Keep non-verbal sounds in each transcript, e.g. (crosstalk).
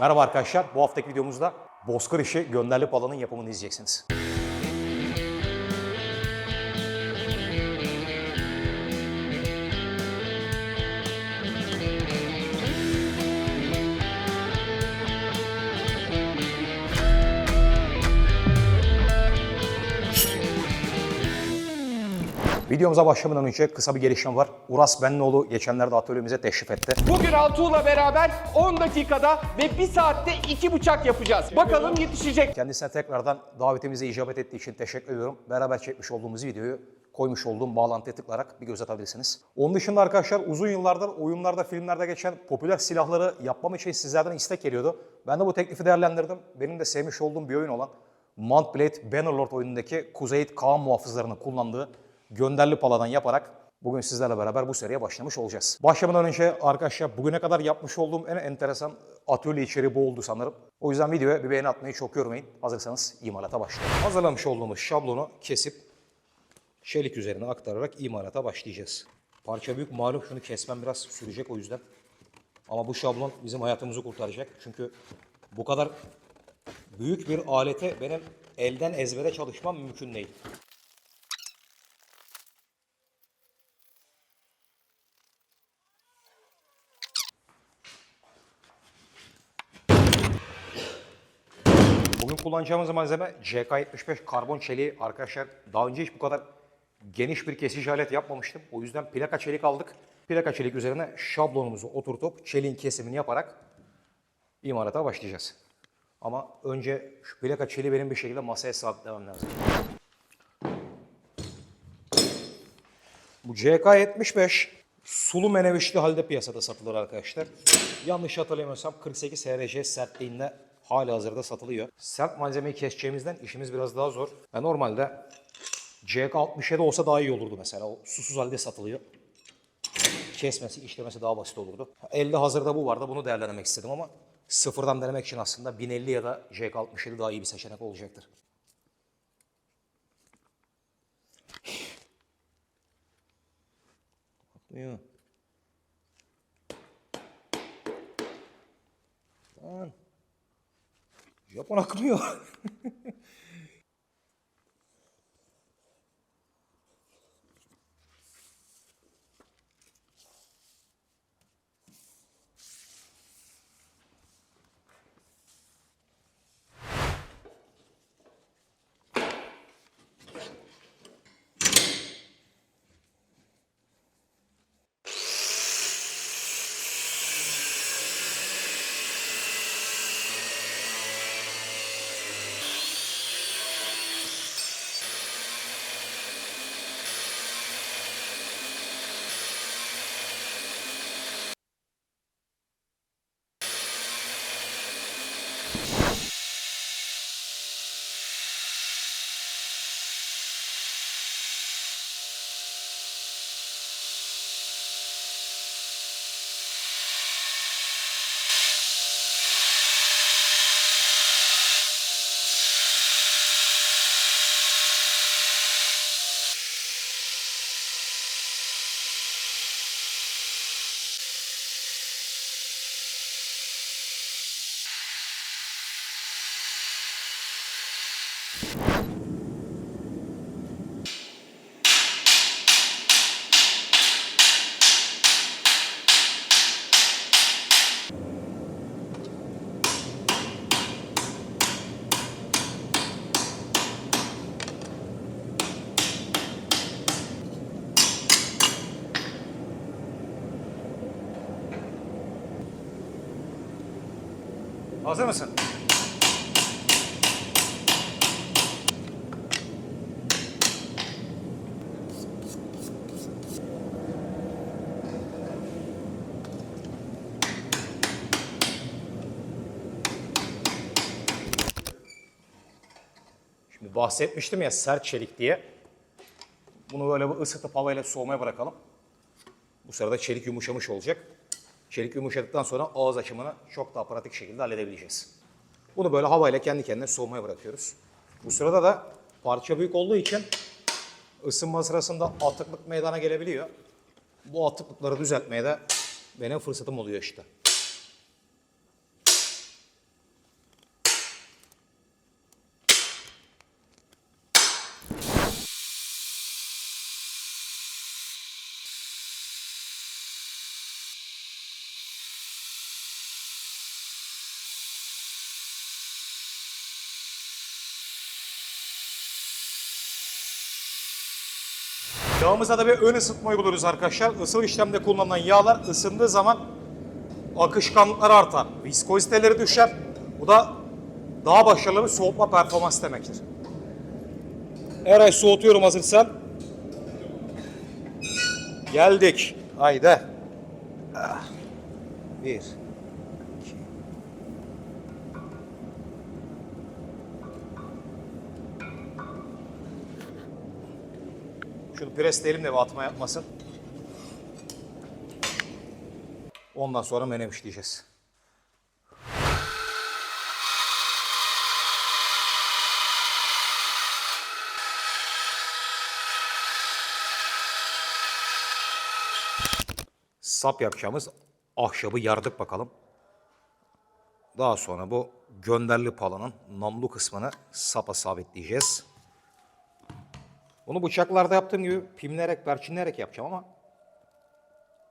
Merhaba arkadaşlar. Bu haftaki videomuzda Bozkır işi gönderli palanın yapımını izleyeceksiniz. Videomuza başlamadan önce kısa bir gelişme var. Uras Benlioğlu geçenlerde atölyemize teşrif etti. Bugün Altuğ'la beraber 10 dakikada ve 1 saatte 2 bıçak yapacağız. Bakalım yetişecek. Kendisine tekrardan davetimize icabet ettiği için teşekkür ediyorum. Beraber çekmiş olduğumuz videoyu koymuş olduğum bağlantıya tıklayarak bir göz atabilirsiniz. Onun dışında arkadaşlar uzun yıllardır oyunlarda, filmlerde geçen popüler silahları yapmam için sizlerden istek geliyordu. Ben de bu teklifi değerlendirdim. Benim de sevmiş olduğum bir oyun olan Mountblade Bannerlord oyunundaki Kuzeyit Kaan muhafızlarını kullandığı gönderli paladan yaparak bugün sizlerle beraber bu seriye başlamış olacağız. Başlamadan önce arkadaşlar bugüne kadar yapmış olduğum en enteresan atölye içeriği bu oldu sanırım. O yüzden videoya bir beğeni atmayı çok yormayın. Hazırsanız imalata başlayalım. Hazırlamış olduğumuz şablonu kesip çelik üzerine aktararak imalata başlayacağız. Parça büyük malum şunu kesmem biraz sürecek o yüzden. Ama bu şablon bizim hayatımızı kurtaracak. Çünkü bu kadar büyük bir alete benim elden ezbere çalışmam mümkün değil. Bugün kullanacağımız malzeme CK75 karbon çeliği. Arkadaşlar daha önce hiç bu kadar geniş bir kesici alet yapmamıştım. O yüzden plaka çelik aldık. Plaka çelik üzerine şablonumuzu oturtup çeliğin kesimini yaparak imalata başlayacağız. Ama önce şu plaka çeliği benim bir şekilde masaya sabitlemem lazım. Bu CK75 sulu menevişli halde piyasada satılır arkadaşlar. Yanlış hatırlamıyorsam 48 HRC sertliğinde hali hazırda satılıyor. Sert malzemeyi keseceğimizden işimiz biraz daha zor. Ve normalde CK67 olsa daha iyi olurdu mesela. O susuz halde satılıyor. Kesmesi, işlemesi daha basit olurdu. Elde hazırda bu vardı. Bunu değerlendirmek istedim ama sıfırdan denemek için aslında 1050 ya da CK67 daha iyi bir seçenek olacaktır. Atmıyor. Lan. やっぱ泣くのよ Hazır mısın? Şimdi bahsetmiştim ya sert çelik diye. Bunu böyle bir ısıtıp havayla soğumaya bırakalım. Bu sırada çelik yumuşamış olacak. Çelik yumuşadıktan sonra ağız açımını çok daha pratik şekilde halledebileceğiz. Bunu böyle havayla kendi kendine soğumaya bırakıyoruz. Bu sırada da parça büyük olduğu için ısınma sırasında atıklık meydana gelebiliyor. Bu atıklıkları düzeltmeye de benim fırsatım oluyor işte. Yağımıza da bir ön ısıtma uyguluyoruz arkadaşlar. Isıl işlemde kullanılan yağlar ısındığı zaman akışkanlıkları artar. Viskoziteleri düşer. Bu da daha başarılı bir soğutma performans demektir. Eray soğutuyorum hazırsan. Geldik. Haydi. Ah. Bir. Presleyelim de bir atma yapmasın. Ondan sonra menemiş diyeceğiz. Sap yapacağımız ahşabı yardık bakalım. Daha sonra bu gönderli palanın namlu kısmını sapa sabitleyeceğiz. Bunu bıçaklarda yaptığım gibi pimleyerek, perçinleyerek yapacağım ama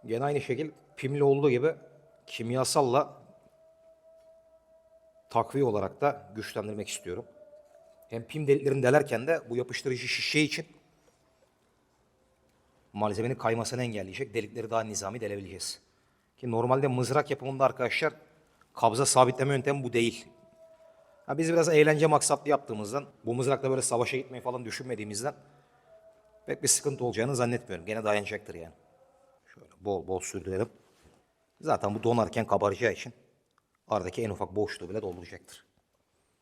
gene aynı şekil pimli olduğu gibi kimyasalla takviye olarak da güçlendirmek istiyorum. Hem pim deliklerini delerken de bu yapıştırıcı şişe için malzemenin kaymasını engelleyecek delikleri daha nizami delebileceğiz. Ki normalde mızrak yapımında arkadaşlar kabza sabitleme yöntemi bu değil. Ha biz biraz eğlence maksatlı yaptığımızdan, bu mızrakla böyle savaşa gitmeyi falan düşünmediğimizden pek bir sıkıntı olacağını zannetmiyorum. Gene dayanacaktır yani. Şöyle bol bol sürdürelim. Zaten bu donarken kabaracağı için aradaki en ufak boşluğu bile dolduracaktır.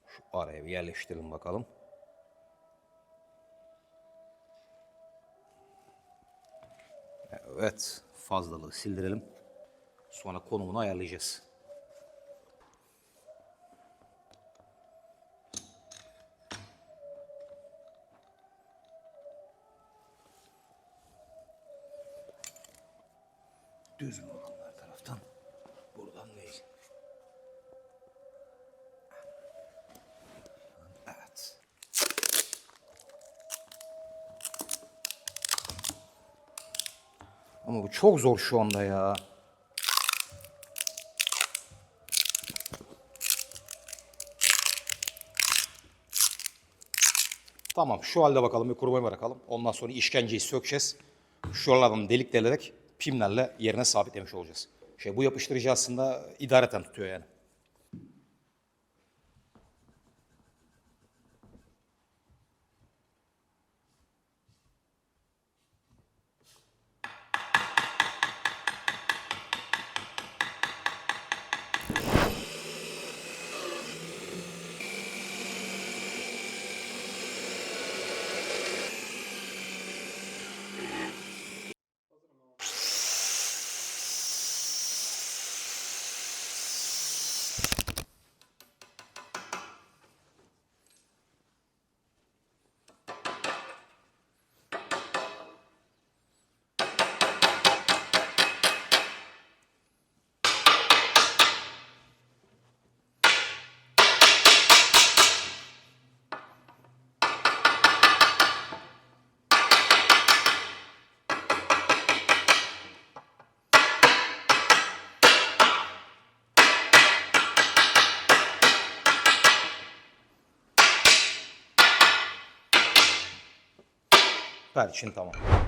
Şu araya bir yerleştirelim bakalım. Evet, fazlalığı sildirelim. Sonra konumunu ayarlayacağız. Düz mü olanlar taraftan? Buradan değil. Evet. Ama bu çok zor şu anda ya. Tamam şu halde bakalım bir kurumaya bırakalım. Ondan sonra işkenceyi sökeceğiz. Şuralardan delik delerek pimlerle yerine sabitlemiş olacağız. Şey bu yapıştırıcı aslında idareten tutuyor yani. Perçin tamam.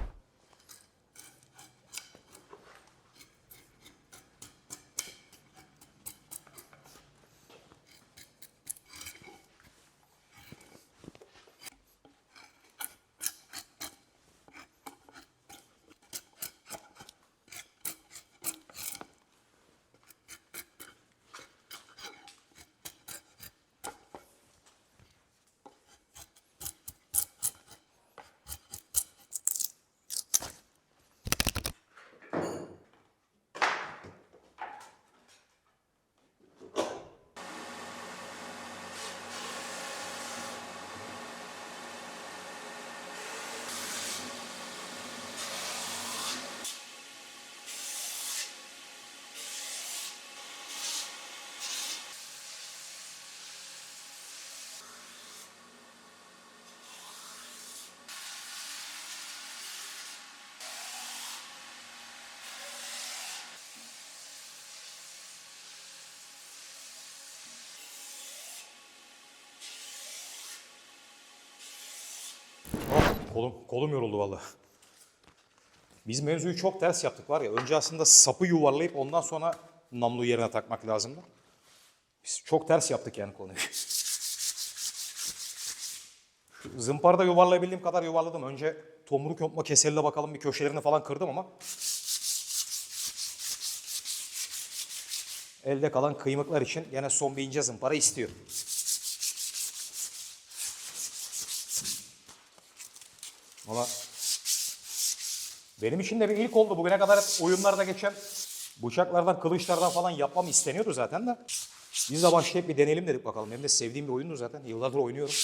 Kolum, kolum yoruldu vallahi. Biz mevzuyu çok ters yaptık var ya. Önce aslında sapı yuvarlayıp ondan sonra namluyu yerine takmak lazımdı. Biz çok ters yaptık yani konuyu. Zımparada yuvarlayabildiğim kadar yuvarladım. Önce tomruk yontma keseliyle bakalım bir köşelerini falan kırdım ama elde kalan kıymıklar için yine son bir ince zımpara istiyor. Valla benim için de bir ilk oldu. Bugüne kadar hep oyunlarda geçen bıçaklardan, kılıçlardan falan yapmam isteniyordu zaten de. Biz de başlayıp bir deneyelim dedik bakalım. Hem de sevdiğim bir oyundu zaten. Yıllardır oynuyorum.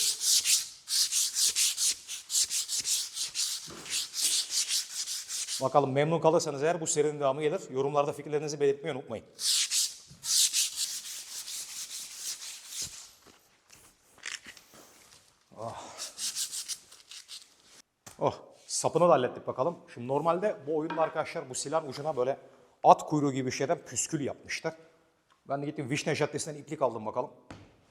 Bakalım memnun kalırsanız eğer bu serinin devamı gelir. Yorumlarda fikirlerinizi belirtmeyi unutmayın. Oh, sapını da hallettik bakalım. Şimdi normalde bu oyunda arkadaşlar bu silahın ucuna böyle at kuyruğu gibi bir şeyden püskül yapmışlar. Ben de gittim Vişne Caddesi'nden iplik aldım bakalım.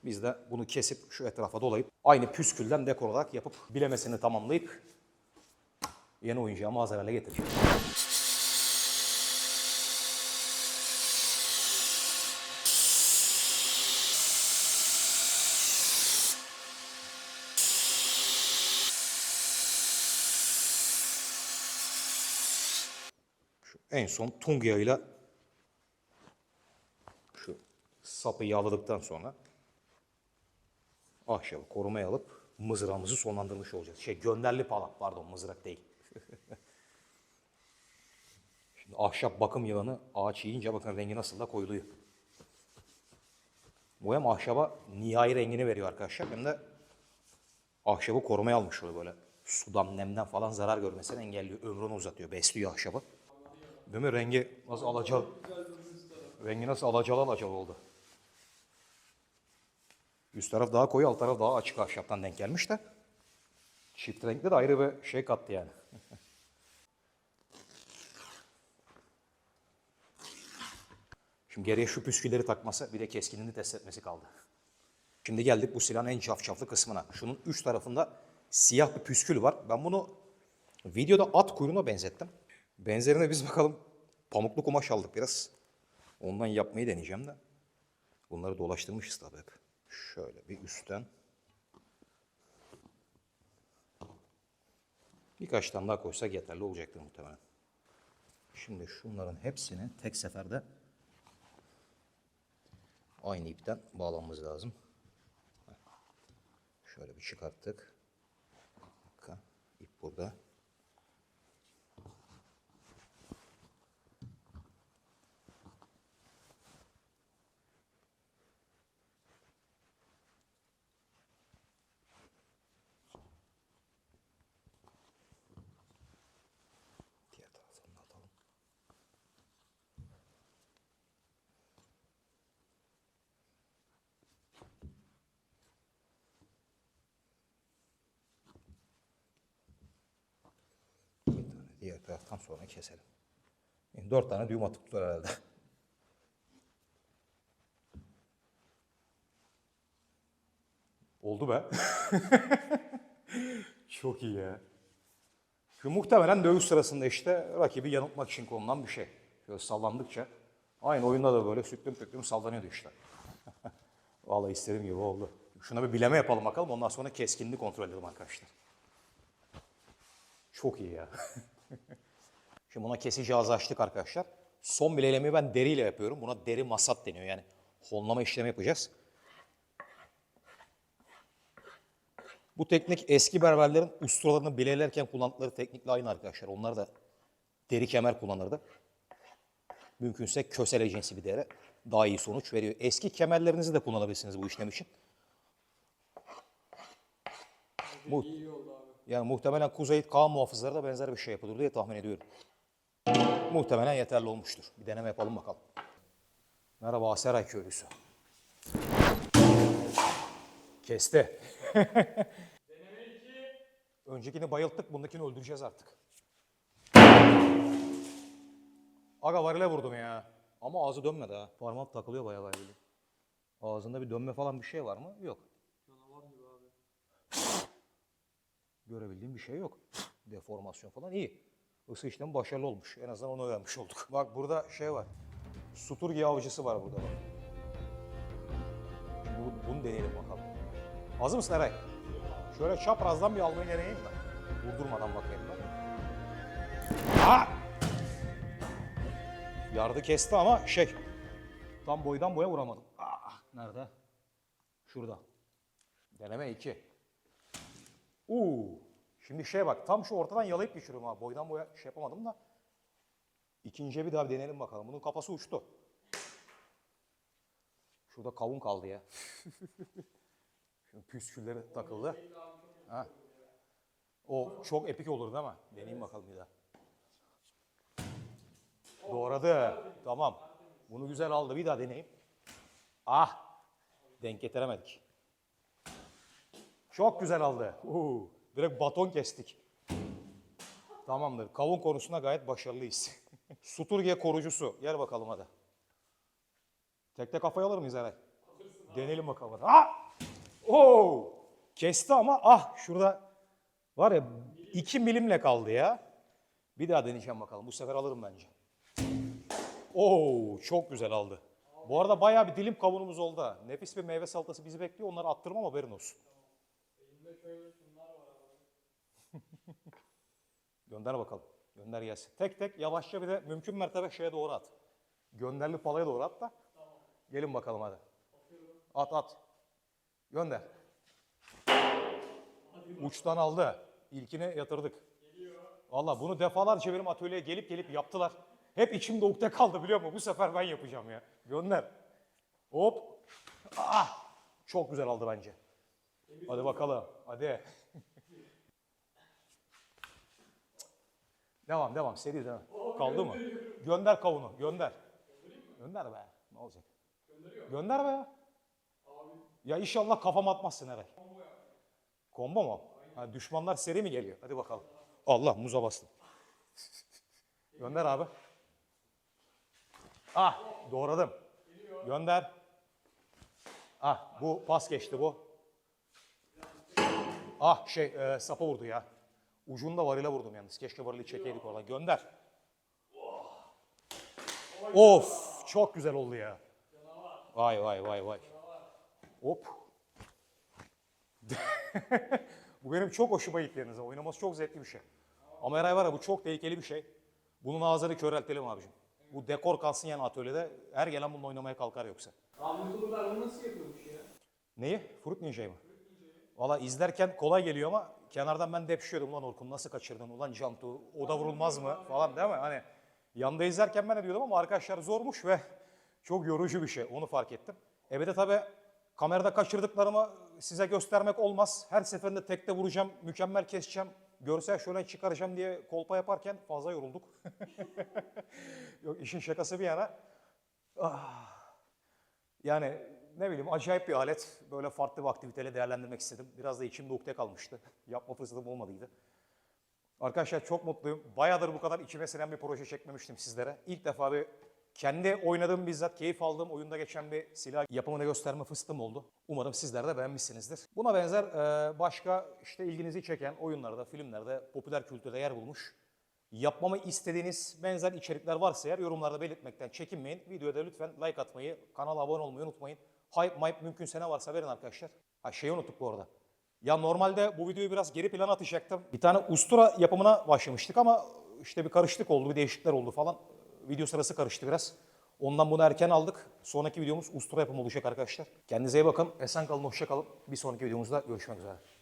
Biz de bunu kesip şu etrafa dolayıp aynı püskülden dekor olarak yapıp bilemesini tamamlayıp yeni oyuncağı hale getireceğiz. En son tung yağıyla şu sapı yağladıktan sonra ahşabı korumaya alıp mızrağımızı sonlandırmış olacağız. Şey gönderli palat pardon mızrak değil. (laughs) Şimdi ahşap bakım yağını ağaç yiyince bakın rengi nasıl da koyuluyor. Bu hem ahşaba nihai rengini veriyor arkadaşlar hem de ahşabı korumaya almış oluyor böyle. Sudan, nemden falan zarar görmesini engelliyor. Ömrünü uzatıyor, besliyor ahşabı. Değil mi? Rengi nasıl alacalı? Rengi nasıl alacalı alacalı oldu. Üst taraf daha koyu, alt taraf daha açık ahşaptan denk gelmiş de. Çift renkli de ayrı bir şey kattı yani. (laughs) Şimdi geriye şu püskülleri takması bir de keskinliğini test etmesi kaldı. Şimdi geldik bu silahın en cafcaflı kısmına. Şunun üç tarafında siyah bir püskül var. Ben bunu videoda at kuyruğuna benzettim. Benzerine biz bakalım pamuklu kumaş aldık biraz. Ondan yapmayı deneyeceğim de. Bunları dolaştırmışız tabii. Şöyle bir üstten. Birkaç tane daha koysak yeterli olacaktır muhtemelen. Şimdi şunların hepsini tek seferde aynı ipten bağlamamız lazım. Şöyle bir çıkarttık. İp burada. Diğer tarafını da atalım. Bir tane diğer taraftan sonra keselim. Yani dört tane düğüm atıp tutar herhalde. Oldu be. (laughs) Çok iyi ya. Şu muhtemelen dövüş sırasında işte rakibi yanıltmak için konulan bir şey. Şöyle sallandıkça. Aynı oyunda da böyle süklüm püklüm sallanıyordu işte. (laughs) Vallahi istediğim gibi oldu. Şuna bir bileme yapalım bakalım. Ondan sonra keskinliği kontrol edelim arkadaşlar. Çok iyi ya. (laughs) Şimdi buna kesici ağzı açtık arkadaşlar. Son bilelemeyi ben deriyle yapıyorum. Buna deri masat deniyor. Yani honlama işlemi yapacağız. Bu teknik eski berberlerin ustalarını bilelerken kullandıkları teknikle aynı arkadaşlar. Onlar da deri kemer kullanırdı. Mümkünse kösele cinsi bir deri daha iyi sonuç veriyor. Eski kemerlerinizi de kullanabilirsiniz bu işlem için. Bu, yani muhtemelen Kuzey Kaan muhafızları da benzer bir şey yapılır diye tahmin ediyorum. Muhtemelen yeterli olmuştur. Bir deneme yapalım bakalım. Merhaba Aseray köylüsü. Kesti. (laughs) Öncekini bayılttık, bundakini öldüreceğiz artık. Aga varile vurdum ya. Ama ağzı dönmedi ha. Parmağım takılıyor bayağı bayağı. Ağzında bir dönme falan bir şey var mı? Yok. Görebildiğim bir şey yok. (sniffs) Deformasyon falan iyi. Isı işlemi başarılı olmuş. En azından onu öğrenmiş olduk. Bak burada şey var. Suturgi avcısı var burada bak. Şimdi bu- bunu deneyelim bakalım. Hazır mısın Eray? Şöyle çaprazdan bir almayı deneyeyim ben. Vurdurmadan bakayım ben. Aa! Yardı kesti ama şey, tam boydan boya vuramadım. Ah, nerede? Şurada. Deneme 2. Uuu. Şimdi şey bak, tam şu ortadan yalayıp geçiriyorum ha. Boydan boya şey yapamadım da. İkinciye bir daha bir deneyelim bakalım. Bunun kafası uçtu. Şurada kavun kaldı ya. (laughs) Şimdi püskülleri takıldı. Ha. O çok epik olur değil mi? Deneyeyim bakalım bir daha. Doğradı. Tamam. Bunu güzel aldı. Bir daha deneyeyim. Ah. Denk getiremedik. Çok güzel aldı. Uhu. Direkt baton kestik. Tamamdır. Kavun konusunda gayet başarılıyız. (laughs) Suturge korucusu. Gel bakalım hadi. Tek tek kafaya alır mıyız Eray? Deneyelim bakalım. hadi. Ah! Oo! Kesti ama ah şurada var ya 2 milimle kaldı ya. Bir daha deneyeceğim bakalım. Bu sefer alırım bence. Oo çok güzel aldı. Bu arada bayağı bir dilim kavunumuz oldu. ha. Nefis bir meyve salatası bizi bekliyor. Onları attırmam haberin olsun. (laughs) Gönder bakalım. Gönder gelsin. Tek tek yavaşça bir de mümkün mertebe şeye doğru at. Gönderli palaya doğru at da. Gelin bakalım hadi. At at. Gönder. Uçtan aldı. İlkini yatırdık. Valla bunu defalarca benim atölyeye gelip gelip yaptılar. Hep içimde ukde kaldı biliyor musun? Bu sefer ben yapacağım ya. Gönder. Hop. Ah. Çok güzel aldı bence. Hadi bakalım. Hadi. devam devam. Seri devam. Kaldı mı? Gönder kavunu. Gönder. Gönder be. Ne olacak? Gönder be ya. İnşallah kafam atmazsın Eray. Kombo mu? Ha, düşmanlar seri mi geliyor? Hadi bakalım. Allah muza bastım. Gönder abi. Ah doğradım. Gönder. Ah bu pas geçti bu. Ah şey e, sapa vurdu ya. Ucunda varile vurdum yalnız. Keşke varili çekeydik oradan. Gönder. Of çok güzel oldu ya. Vay vay vay vay. Hop. (laughs) bu benim çok hoşuma gitti yalnız. Oynaması çok zevkli bir şey. Ama Eray var ya bu çok tehlikeli bir şey. Bunun ağzını köreltelim abicim. Bu dekor kalsın yani atölyede. Her gelen bununla oynamaya kalkar yoksa. Abi bunu nasıl yapıyormuş ya? Neyi? Fruit Ninja'yı mı? Valla izlerken kolay geliyor ama kenardan ben depşiyordum lan Orkun nasıl kaçırdın ulan Cantu o da vurulmaz mı falan değil mi? Hani yanda izlerken ben de diyordum ama arkadaşlar zormuş ve çok yorucu bir şey onu fark ettim. E bir de tabii kamerada kaçırdıklarımı size göstermek olmaz. Her seferinde tekte vuracağım, mükemmel keseceğim, görsel şöyle çıkaracağım diye kolpa yaparken fazla yorulduk. (laughs) Yok işin şakası bir yana. Ah. Yani ne bileyim acayip bir alet. Böyle farklı bir aktiviteyle değerlendirmek istedim. Biraz da içimde ukde kalmıştı. (laughs) Yapma fırsatım olmadıydı. Arkadaşlar çok mutluyum. Bayağıdır bu kadar içime sinen bir proje çekmemiştim sizlere. İlk defa bir kendi oynadığım bizzat keyif aldığım oyunda geçen bir silah yapımını gösterme fırsatım oldu. Umarım sizler de beğenmişsinizdir. Buna benzer e, başka işte ilginizi çeken oyunlarda, filmlerde, popüler kültürde yer bulmuş yapmamı istediğiniz benzer içerikler varsa eğer yorumlarda belirtmekten çekinmeyin. Videoya da lütfen like atmayı, kanala abone olmayı unutmayın. Hype, mype mümkünse ne varsa verin arkadaşlar. Ha şeyi unuttuk bu arada. Ya normalde bu videoyu biraz geri plana atacaktım. Bir tane ustura yapımına başlamıştık ama işte bir karışıklık oldu, bir değişiklikler oldu falan. Video sırası karıştı biraz. Ondan bunu erken aldık. Sonraki videomuz ustura yapımı olacak arkadaşlar. Kendinize iyi bakın. Esen kalın, hoşça kalın. Bir sonraki videomuzda görüşmek üzere.